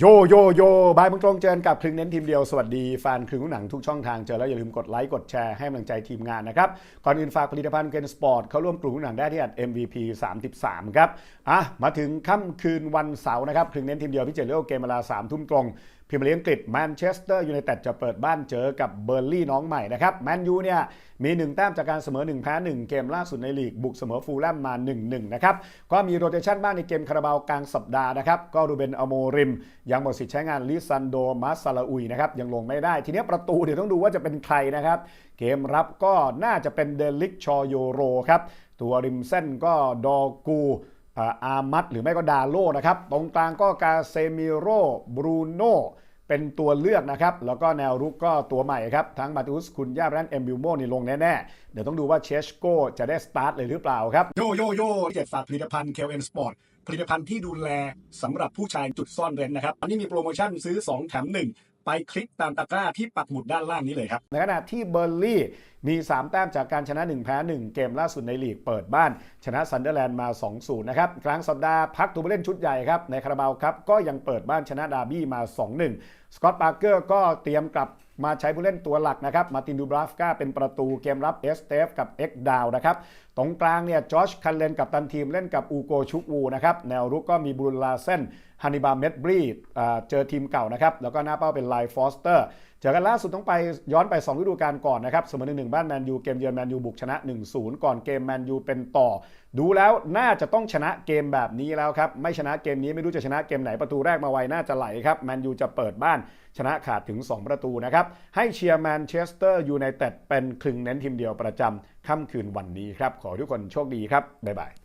โยโยโยบายมึงตรงเจนกับครึ่งเน้นทีมเดียวสวัสดีแฟนครึ่งหนังทุกช่องทางเจอแล้วอย่าลืมกดไลค์กดแชร์ให้กำลังใจทีมงานนะครับ ก่อนอื่นฝากผลิตภัณฑ์เกนสปอร์ตเขาร่วมกลุ่มหนังได้ที่อัด MVP 33 ครับ อะ มาถึงค่ำคืนวันเสาร์นะครับครึ่งเน้นทีมเดียวพี่เจเลือกเกมเวลา3ทุ่มตรง พรีเมียร์ลีกอังกฤษแมนเชสเตอร์ยูไนเต็ดจะเปิดบ้านเจอกับเบอร์ลี่น้องใหม่นะครับแมนยูเนี่ยมี 1 แต้มจากการเสมอ 1 แพ้ 1 เกมล่าสุดในลีกบุกเสมอฟูลแลมมา 1-1 นะครับ ก็มีโรเตชันบ้างในเกมคาราบาวกลางสัปดาห์นะครับ ก็รูเบนอโมริม ยังหมดสิทธิ์ใช้งานลิซันโดมาซาลาอุยนะครับ ยังลงไม่ได้ ทีนี้ประตูเดี๋ยวต้องดูว่าจะเป็นใครนะครับ เกมรับก็น่าจะเป็นเดลิกชอโยโรครับ ตัวริมเส้นก็ดอกู อาอามัดหรือไม่ก็ดาโลนะครับ ตรงกลางก็กาเซมิโรบรูโนเป็นตัวเลือกนะครับ แล้วก็แนวรุกก็ตัวใหม่ครับ ทั้งมาตุสคุณย่าแบรนด์เอมบิวโมนี่ลงแน่ ๆ เดี๋ยวต้องดูว่าเชสโกจะได้สตาร์ทเลยหรือเปล่าครับ โยโยโย่เจ็ดฝากผลิตภัณฑ์เคลเอนสปอร์ตผลิตภัณฑ์ที่ดูแลสำหรับผู้ชายจุดซ่อนเร้นนะครับ อันนี้มีโปรโมชั่นซื้อ 2 แถม 1 ไปคลิกตามตะกร้าที่ปักหมุดด้านล่างนี้เลยครับ ในขณะที่เบอร์ลี่มี 3 แต้มจากการชนะ 1 แพ้ 1 เกมล่าสุดในลีกเปิดบ้าน ชนะซันเดอร์แลนด์มา 2-0 นะครับ กลางสัปดาห์พักตัวผู้เล่นชุดใหญ่ครับ ในคาราบาวครับก็ยังเปิดบ้านชนะดาร์บี้มา 2-1 สกอตต์ปาร์เกอร์ก็เตรียมกลับมาใช้ผู้เล่นตัวหลักนะครับ มาตินดูบราฟกาเป็นประตูเกมรับเอสเตฟกับเอ็กดาวนะครับตรงกลางเนี่ยจอชคันเลนกับตันทีมเล่นกับอูโกชุกวูนะครับแนวรุกก็มีบรูนลาเซนฮันนิบาเมดบรีเจอทีมเก่านะครับแล้วก็หน้าเป้าเป็นไลฟอสเตอร์เจอกันล่าสุดต้องไปย้อนไป 2 ฤดูกาลก่อนนะครับเสมอหนึ่งบ้านแมนยูเกมเยือนแมนยูบุกชนะ 1-0 ก่อนเกมแมนยูเป็นต่อ ดูแล้วน่าจะต้องชนะเกมแบบนี้แล้วครับ ไม่ชนะเกมนี้ไม่รู้จะชนะเกมไหนประตูแรกมาไวน่าจะไหลครับแมนยูจะเปิดบ้านชนะขาดถึง 2 ประตูนะครับให้เชียร์แมนเชสเตอร์ยูไนเต็ดเป็นครึ่งเน้นทีมเดียวประจำ ค่ำคืนวันนี้ครับ ขอทุกคนโชคดีครับ บ๊ายบาย